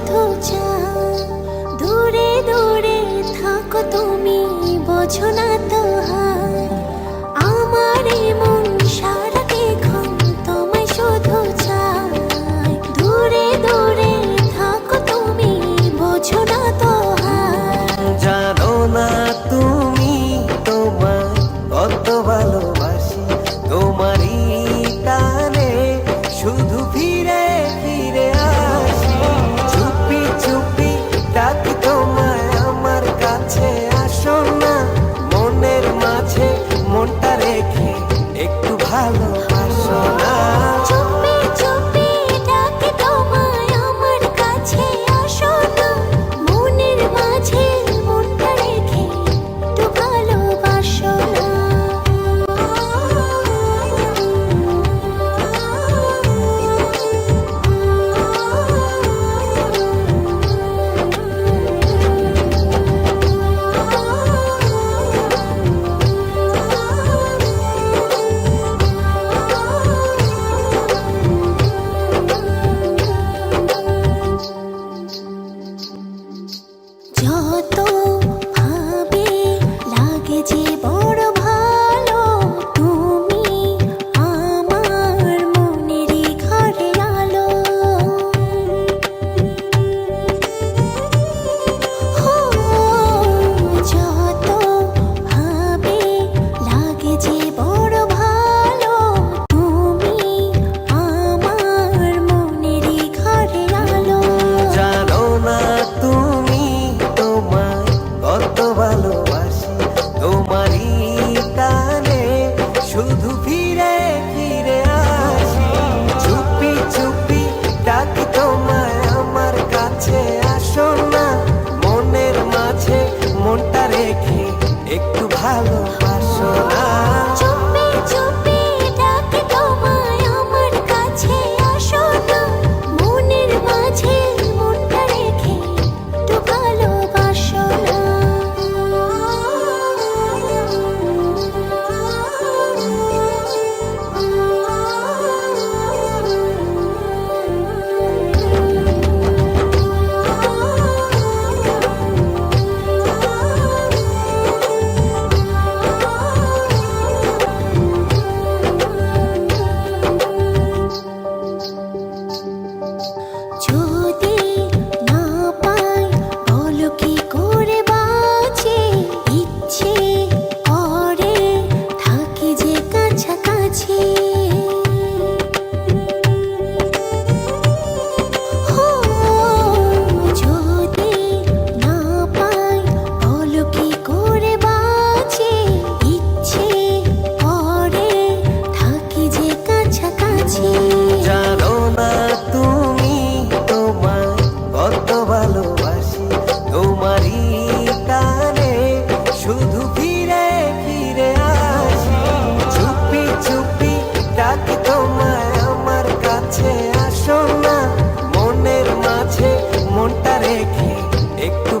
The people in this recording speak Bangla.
শুধু চাই দূরে দূরে থাকো তুমি বোঝো না follow. 都他说啊。জানো না তুমি তোমার কত ভালোবাসি? তোমারই শুধু ফিরে আসি। আমার কাছে আসো না। মনের মাঝে মনটা রেখে একটু